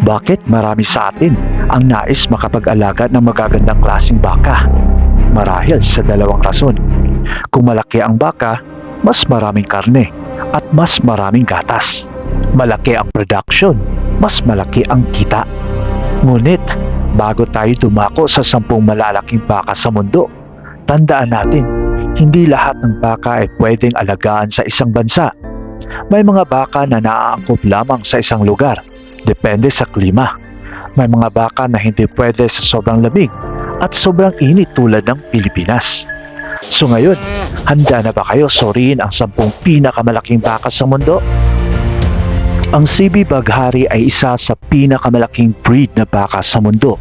Bakit marami sa atin ang nais makapag-alaga ng magagandang klaseng baka? Marahil sa dalawang rason. Kung malaki ang baka, mas maraming karne at mas maraming gatas. Malaki ang production, mas malaki ang kita. Ngunit, bago tayo dumako sa sampung malalaking baka sa mundo, tandaan natin, hindi lahat ng baka ay pwedeng alagaan sa isang bansa. May mga baka na naaangkop lamang sa isang lugar, depende sa klima. May mga baka na hindi pwede sa sobrang lamig at sobrang init tulad ng Pilipinas. So ngayon, handa na ba kayo suriin ang sampung pinakamalaking baka sa mundo? Ang CB Baghari ay isa sa pinakamalaking breed na baka sa mundo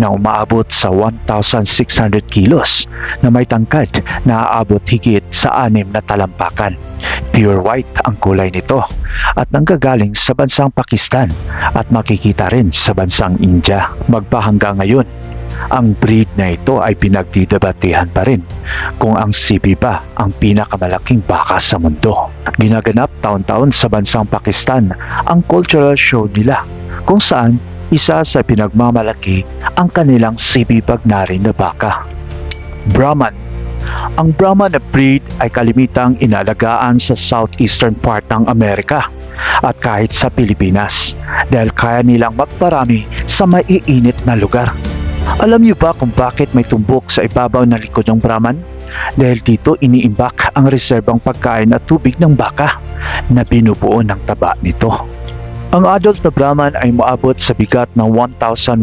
na umaabot sa 1,600 kilos na may tangkad na aabot higit sa anim na talampakan. Pure white ang kulay nito at nanggagaling sa bansang Pakistan at makikita rin sa bansang India. Magpahangga ngayon, ang breed na ito ay pinagdidebatehan pa rin kung ang CB ba ang pinakamalaking baka sa mundo. Ginaganap taon-taon sa bansang Pakistan ang cultural show nila kung saan isa sa pinagmamalaki ang kanilang CB Bagnari na baka. Brahman Ang Brahman na breed ay kalimitang inalagaan sa southeastern part ng Amerika at kahit sa Pilipinas dahil kaya nilang magparami sa maiinit na lugar. Alam niyo ba kung bakit may tumbok sa ibabaw ng likod ng Brahman? Dahil dito iniimbak ang reserbang pagkain at tubig ng baka na binubuo ng taba nito. Ang adult na Brahman ay maabot sa bigat ng 1,100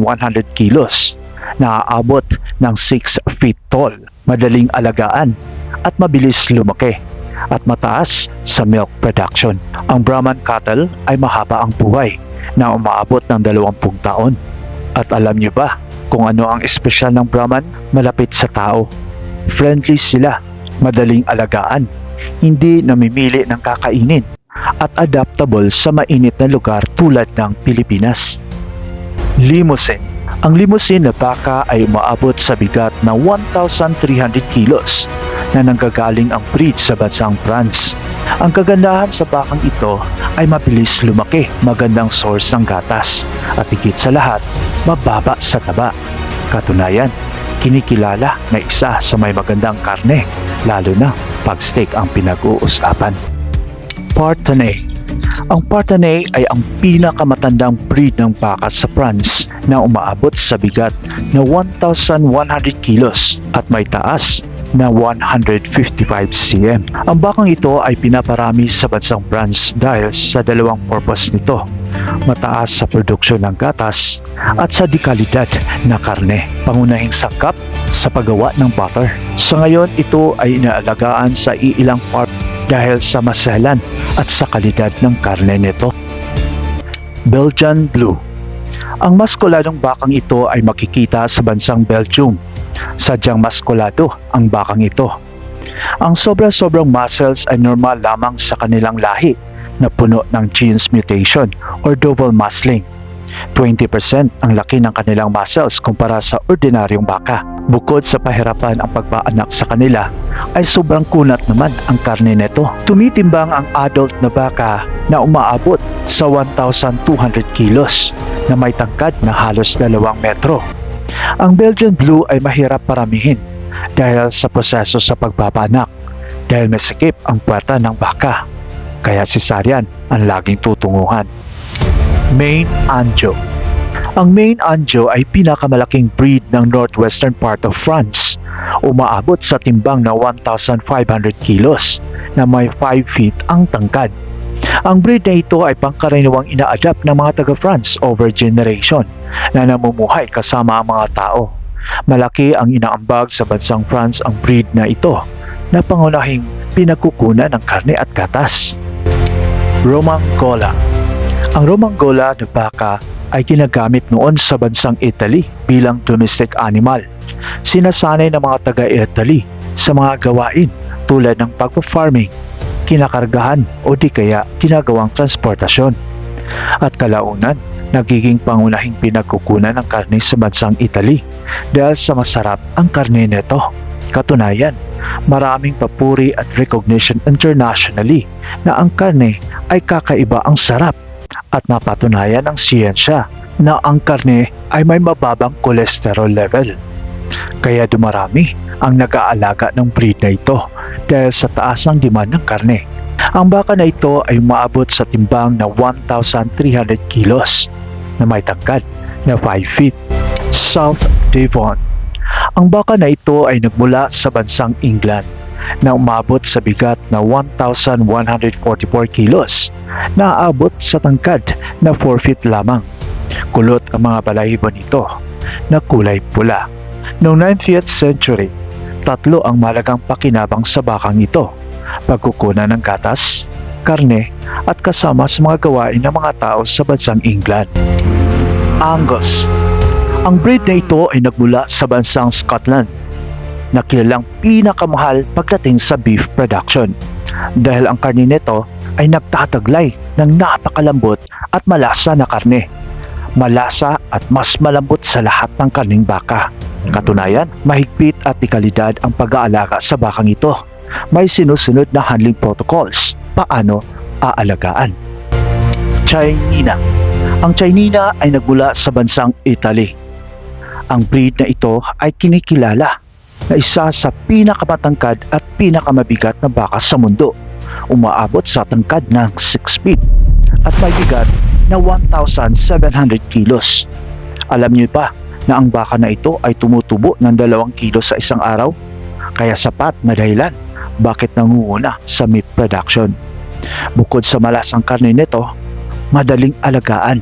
kilos, naaabot ng 6 feet tall, madaling alagaan at mabilis lumaki at mataas sa milk production. Ang Brahman cattle ay mahaba ang buhay na umaabot ng 20 taon. At alam niyo ba kung ano ang espesyal ng Brahman? Malapit sa tao. Friendly sila, madaling alagaan, hindi namimili ng kakainin, at adaptable sa mainit na lugar tulad ng Pilipinas. Limousine Ang limousine na baka ay umaabot sa bigat na 1,300 kilos na nanggagaling ang breed sa bansang France. Ang kagandahan sa bakang ito ay mabilis lumaki, magandang source ng gatas, at higit sa lahat, mababa sa taba. Katunayan, kinikilala na isa sa may magandang karne, lalo na pag steak ang pinag-uusapan. Partenay Ang Partenay ay ang pinakamatandang breed ng baka sa France na umaabot sa bigat na 1,100 kilos at may taas na 155 cm. Ang bakang ito ay pinaparami sa bansang France dahil sa dalawang purpose nito. Mataas sa produksyon ng gatas at sa dekalidad na karne. Pangunahing sangkap sa paggawa ng butter. Sa ngayon, ito ay inaalagaan sa iilang farm dahil sa maselan at sa kalidad ng karne nito. Belgian Blue Ang maskuladong bakang ito ay makikita sa bansang Belgium. Sadyang maskulado ang bakang ito. Ang sobra-sobrang muscles ay normal lamang sa kanilang lahi na puno ng genes mutation or double muscling. 20% ang laki ng kanilang muscles kumpara sa ordinaryong baka. Bukod sa pahirapan ang pagpaanak sa kanila, ay sobrang kunat naman ang karne nito. Tumitimbang ang adult na baka na umaabot sa 1,200 kilos na may tangkad na halos 2 metro. Ang Belgian Blue ay mahirap paramihin dahil sa proseso sa pagpapanak dahil may sakip ang puwerta ng baka. Kaya cesarean ang laging tutunguhan. Maine Anjou Ang Maine Anjou ay pinakamalaking breed ng northwestern part of France. Umaabot sa timbang na 1,500 kilos na may 5 feet ang tangkad. Ang breed na ito ay pangkaraniwang ina-adapt ng mga taga-France over generation na namumuhay kasama ang mga tao. Malaki ang inaambag sa bansang France ang breed na ito na pangunahing pinagkukunan ng karne at gatas. Romangola Ang Romangola na baka ay ginagamit noon sa bansang Italy bilang domestic animal. Sinasanay ng mga taga-Italy sa mga gawain tulad ng pagpa-farming, kinakargahan o di kaya ginagawang transportasyon. At kalaunan, nagiging pangunahing pinagkukunan ng karne sa bansang Italy dahil sa masarap ang karne nito. Katunayan, maraming papuri at recognition internationally na ang karne ay kakaiba ang sarap at napatunayan ng siyensya na ang karne ay may mababang cholesterol level. Kaya dumarami ang nag-aalaga ng breed na ito dahil sa taas ng demand ng karne. Ang baka na ito ay umaabot sa timbang na 1,300 kilos na may tangkad na 5 feet. South Devon. Ang baka na ito ay nagmula sa bansang England na umabot sa bigat na 1,144 kilos na aabot sa tangkad na 4 feet lamang. Kulot ang mga balahibo nito na kulay pula. Noong 19th century, tatlo ang malagang pakinabang sa bakang ito. Pagkukunan ng gatas, karne at kasama sa mga gawain ng mga tao sa bansang England. Angus Ang breed na ito ay nagmula sa bansang Scotland na kilalang pinakamahal pagdating sa beef production dahil ang karne nito ay nagtataglay ng napakalambot at malasa na karne. Malasa at mas malambot sa lahat ng karning baka. Katunayan, mahigpit at dekalidad ang pag-aalaga sa bakang ito. May sinusunod na handling protocols. Paano aalagaan? Chinina Ang Chinina ay nagmula sa bansang Italy. Ang breed na ito ay kinikilala na isa sa pinakamatangkad at pinakamabigat na baka sa mundo. Umaabot sa tangkad ng 6 feet at may bigat na 1,700 kilos. Alam niyo ba na ang baka na ito ay tumutubo ng 2 kilos sa isang araw? Kaya sapat na dahilan bakit nangunguna sa meat production. Bukod sa malasang karne nito, madaling alagaan.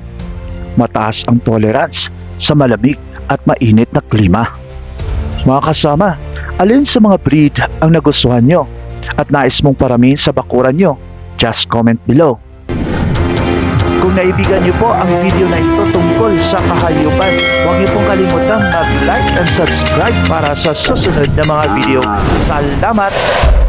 Mataas ang tolerance sa malamig at mainit na klima. Mga kasama, alin sa mga breed ang nagustuhan nyo at nais mong paramihin sa bakuran nyo? Just comment below. Kung naibigan niyo po ang video na ito tungkol sa kahayupan, huwag niyo pong kalimutang mag-like and subscribe para sa susunod na mga video. Salamat!